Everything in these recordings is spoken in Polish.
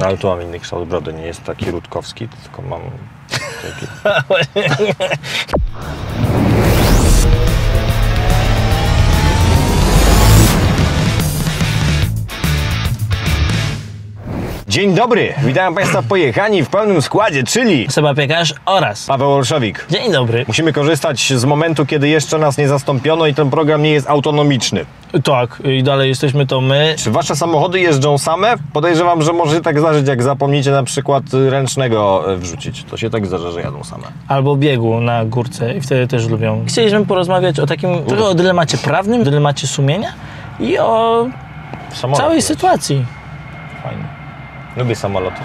No, ale tu mam inny kształt brody, nie jest taki rutkowski, tylko mam taki... Dzień dobry, witam Państwa pojechani w pełnym składzie, czyli Seba Piekarz oraz Paweł Olszowik. Dzień dobry. Musimy korzystać z momentu, kiedy jeszcze nas nie zastąpiono i ten program nie jest autonomiczny. Tak, i dalej jesteśmy to my. Czy Wasze samochody jeżdżą same? Podejrzewam, że może się tak zdarzyć, jak zapomnicie na przykład ręcznego e, wrzucić. To się tak zdarza, że jadą same. Albo biegu na górce i wtedy też lubią. Chcieliśmy porozmawiać o takim, trochę o dylemacie prawnym, dylemacie sumienia i o Samolot. całej sytuacji. Fajnie. Lubię samoloty.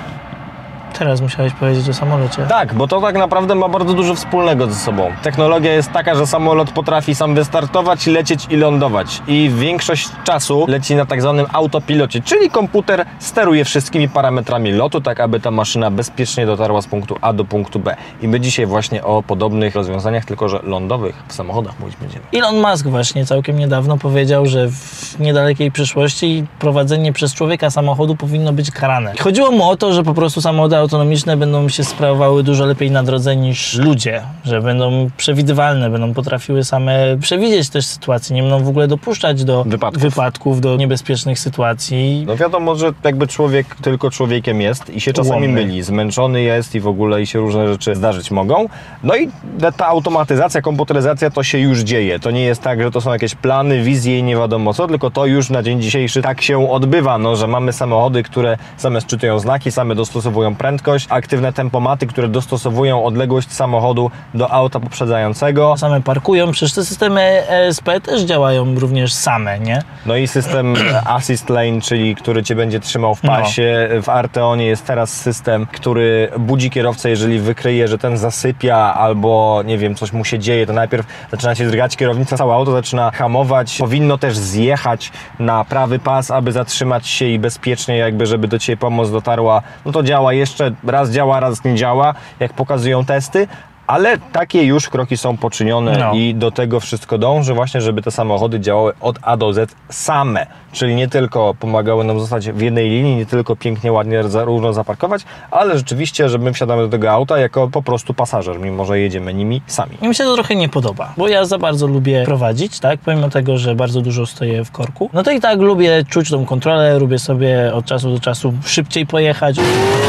Teraz musiałeś powiedzieć o samolocie. Tak, bo to tak naprawdę ma bardzo dużo wspólnego ze sobą. Technologia jest taka, że samolot potrafi sam wystartować, lecieć i lądować. I większość czasu leci na tak zwanym autopilocie, czyli komputer steruje wszystkimi parametrami lotu, tak aby ta maszyna bezpiecznie dotarła z punktu A do punktu B. I my dzisiaj właśnie o podobnych rozwiązaniach, tylko że lądowych w samochodach mówić będziemy. Elon Musk właśnie całkiem niedawno powiedział, że w niedalekiej przyszłości prowadzenie przez człowieka samochodu powinno być karane. Chodziło mu o to, że po prostu samochody autonomiczne będą się sprawowały dużo lepiej na drodze niż ludzie, że będą przewidywalne, będą potrafiły same przewidzieć też sytuacje, nie będą w ogóle dopuszczać do Wypadków. wypadków do niebezpiecznych sytuacji. No wiadomo, że jakby człowiek tylko człowiekiem jest i się czasami Ułomny. myli, zmęczony jest i w ogóle i się różne rzeczy zdarzyć mogą. No i ta automatyzacja, komputeryzacja to się już dzieje. To nie jest tak, że to są jakieś plany, wizje i nie wiadomo co, tylko to już na dzień dzisiejszy tak się odbywa, no, że mamy samochody, które same czytują znaki, same dostosowują prędkość, aktywne tempomaty, które dostosowują odległość samochodu do auta poprzedzającego. Same parkują, przecież te systemy ESP też działają również same, nie? No i system Assist Lane, czyli który Cię będzie trzymał w No. pasie. W Arteonie jest teraz system, który budzi kierowcę, jeżeli wykryje, że ten zasypia albo nie wiem, coś mu się dzieje, to najpierw zaczyna się drgać kierownica, całe auto zaczyna hamować. Powinno też zjechać na prawy pas, aby zatrzymać się i bezpiecznie jakby, żeby do Ciebie pomoc dotarła. No to działa jeszcze, raz działa, raz nie działa, jak pokazują testy. Ale takie już kroki są poczynione No. i do tego wszystko dąży właśnie, żeby te samochody działały od A do Z same. Czyli nie tylko pomagały nam zostać w jednej linii, nie tylko pięknie, ładnie, zarówno zaparkować, ale rzeczywiście, że my wsiadamy do tego auta jako po prostu pasażer, mimo że jedziemy nimi sami. Mi się to trochę nie podoba, bo ja za bardzo lubię prowadzić, tak? Pomimo tego, że bardzo dużo stoję w korku. No to i tak lubię czuć tą kontrolę, lubię sobie od czasu do czasu szybciej pojechać,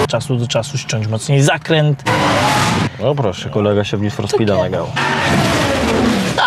od czasu do czasu ściąć mocniej zakręt. No proszę, kolega się w Need for Speeda nagrał.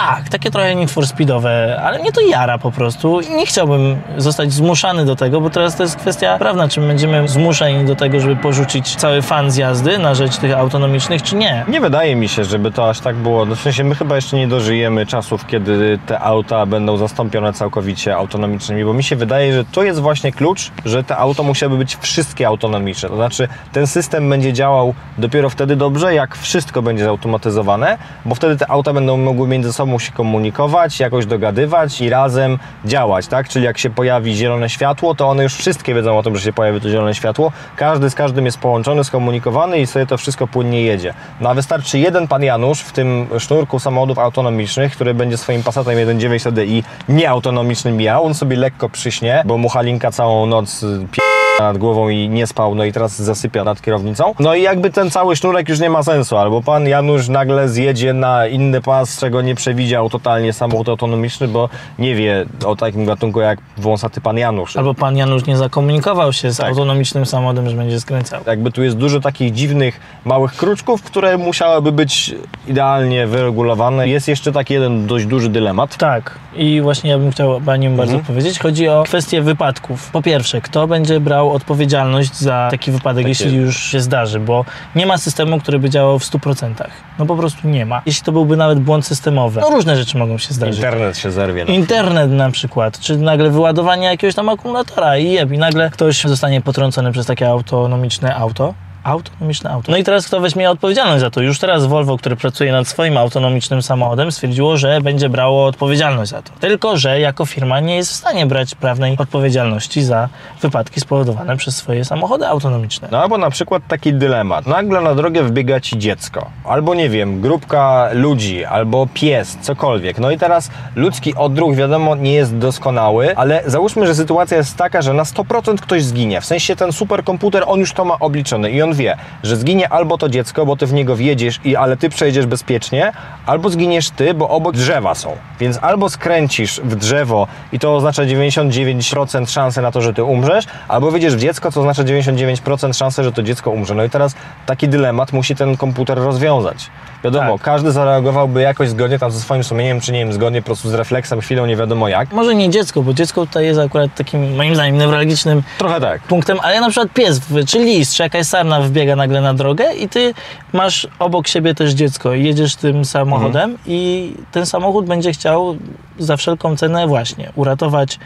Tak, takie trochę Need for Speedowe, ale mnie to jara po prostu nie chciałbym zostać zmuszany do tego, bo teraz to jest kwestia prawna, czy my będziemy zmuszeni do tego, żeby porzucić cały fan z jazdy na rzecz tych autonomicznych, czy nie. Nie wydaje mi się, żeby to aż tak było. No w sensie my chyba jeszcze nie dożyjemy czasów, kiedy te auta będą zastąpione całkowicie autonomicznymi, bo mi się wydaje, że to jest właśnie klucz, że te auto musiały być wszystkie autonomiczne. To znaczy ten system będzie działał dopiero wtedy dobrze, jak wszystko będzie zautomatyzowane, bo wtedy te auta będą mogły między sobą się komunikować, jakoś dogadywać i razem działać, tak? Czyli jak się pojawi zielone światło, to one już wszystkie wiedzą o tym, że się pojawi to zielone światło. Każdy z każdym jest połączony, skomunikowany i sobie to wszystko płynnie jedzie. No a wystarczy jeden pan Janusz w tym sznurku samochodów autonomicznych, który będzie swoim Passatem 1.9 TDI nieautonomicznym mijał, on sobie lekko przyśnie, bo mu Halinka całą noc y, pie nad głową i nie spał, no i teraz zasypia nad kierownicą. No i jakby ten cały sznurek już nie ma sensu, albo pan Janusz nagle zjedzie na inny pas, czego nie przewidział totalnie samochód autonomiczny, bo nie wie o takim gatunku jak wąsaty pan Janusz. Albo pan Janusz nie zakomunikował się z Tak. autonomicznym samochodem, że będzie skręcał. Jakby tu jest dużo takich dziwnych, małych kruczków, które musiałyby być idealnie wyregulowane. Jest jeszcze taki jeden dość duży dylemat. Tak, i właśnie ja bym chciał o nim bardzo Mhm. powiedzieć. Chodzi o kwestię wypadków. Po pierwsze, kto będzie brał odpowiedzialność za taki wypadek, Takie- jeśli już się zdarzy, bo nie ma systemu, który by działał w 100%. No po prostu nie ma. Jeśli to byłby nawet błąd systemowy, no różne rzeczy mogą się zdarzyć. Internet się zerwie. No. Internet na przykład, czy nagle wyładowanie jakiegoś tam akumulatora i jeb, i nagle ktoś zostanie potrącony przez takie autonomiczne auto. Autonomiczne auto. No i teraz kto weźmie odpowiedzialność za to? Już teraz Volvo, które pracuje nad swoim autonomicznym samochodem, stwierdziło, że będzie brało odpowiedzialność za to. Tylko, że jako firma nie jest w stanie brać prawnej odpowiedzialności za wypadki spowodowane przez swoje samochody autonomiczne. No albo na przykład taki dylemat. Nagle na drogę wbiega ci dziecko, albo nie wiem, grupka ludzi, albo pies, cokolwiek. No i teraz ludzki odruch, wiadomo, nie jest doskonały, ale załóżmy, że sytuacja jest taka, że na 100% ktoś zginie. W sensie ten superkomputer, on już to ma obliczone i on wie, że zginie albo to dziecko, bo ty w niego wjedziesz, i, ale ty przejdziesz bezpiecznie, albo zginiesz ty, bo obok drzewa są. Więc albo skręcisz w drzewo i to oznacza 99% szansy na to, że ty umrzesz, albo wjedziesz w dziecko, co oznacza 99% szansy, że to dziecko umrze. No i teraz taki dylemat musi ten komputer rozwiązać. Wiadomo, Tak. każdy zareagowałby jakoś zgodnie tam ze swoim sumieniem, czy nie wiem, zgodnie po prostu z refleksem, chwilą, nie wiadomo jak. Może nie dziecko, bo dziecko tutaj jest akurat takim, moim zdaniem, newralgicznym Trochę tak. punktem, ale na przykład pies, czy lis, czy jakaś sarna wbiega nagle na drogę i ty masz obok siebie też dziecko. I jedziesz tym samochodem i ten samochód będzie chciał za wszelką cenę właśnie uratować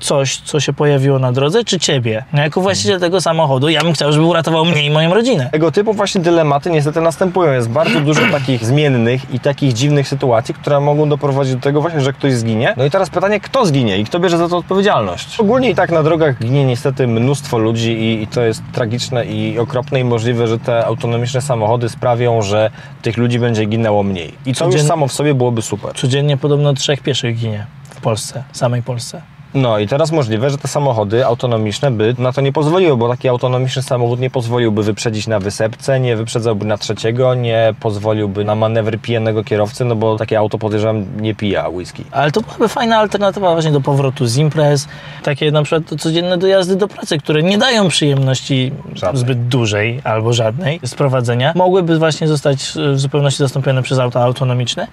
coś, co się pojawiło na drodze, czy ciebie. No jako właściciel tego samochodu, ja bym chciał, żeby uratował mnie i moją rodzinę. Tego typu właśnie dylematy niestety następują. Jest bardzo dużo takich zmiennych i takich dziwnych sytuacji, które mogą doprowadzić do tego właśnie, że ktoś zginie. No i teraz pytanie, kto zginie i kto bierze za to odpowiedzialność? Ogólnie i tak na drogach ginie niestety mnóstwo ludzi i, i to jest tragiczne i okropne i możliwe, że te autonomiczne samochody sprawią, że tych ludzi będzie ginęło mniej. I to już Codzien- samo w sobie byłoby super. Codziennie podobno trzech pieszych ginie w Polsce, samej Polsce. No i teraz możliwe, że te samochody autonomiczne by na to nie pozwoliły, bo taki autonomiczny samochód nie pozwoliłby wyprzedzić na wysepce, nie wyprzedzałby na trzeciego, nie pozwoliłby na manewry pijanego kierowcy, no bo takie auto podejrzewam nie pija whisky. Ale to byłaby fajna alternatywa właśnie do powrotu z imprez. Takie na przykład codzienne dojazdy do pracy, które nie dają przyjemności Żadnej. zbyt dużej albo żadnej z prowadzenia, mogłyby właśnie zostać w zupełności zastąpione przez auta autonomiczne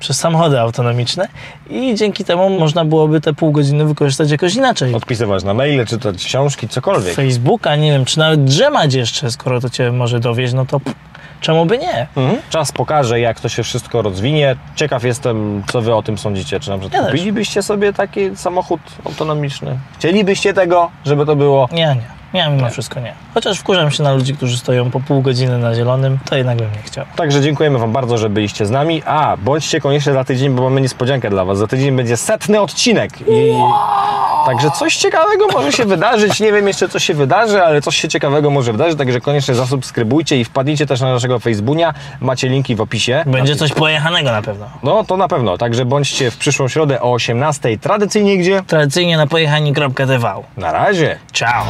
przez samochody autonomiczne i dzięki temu można byłoby te pół godziny wykorzystać jakoś inaczej. Odpisywać na maile, czytać książki, cokolwiek. Facebooka, nie wiem, czy nawet drzemać jeszcze, skoro to cię może dowieść, no to pff, czemu by nie? Mhm. Czas pokaże, jak to się wszystko rozwinie. Ciekaw jestem, co wy o tym sądzicie. Czy na przykład Ja kupilibyście sobie taki samochód autonomiczny? Chcielibyście tego, żeby to było? Nie, nie. Ja mimo wszystko nie. Chociaż wkurzam się na ludzi, którzy stoją po pół godziny na zielonym, to jednak bym nie chciał. Także dziękujemy Wam bardzo, że byliście z nami. A, bądźcie koniecznie za tydzień, bo mamy niespodziankę dla Was. Za tydzień będzie setny odcinek. I... Także coś ciekawego może się wydarzyć. Nie wiem jeszcze, co się wydarzy, ale coś się ciekawego może wydarzyć. Także koniecznie zasubskrybujcie i wpadnijcie też na naszego Facebooka. Macie linki w opisie. Będzie coś pojechanego na pewno. No, to na pewno. Także bądźcie w przyszłą środę o 18.00 tradycyjnie gdzie? Tradycyjnie na pojechani.tv. Na razie. Ciao!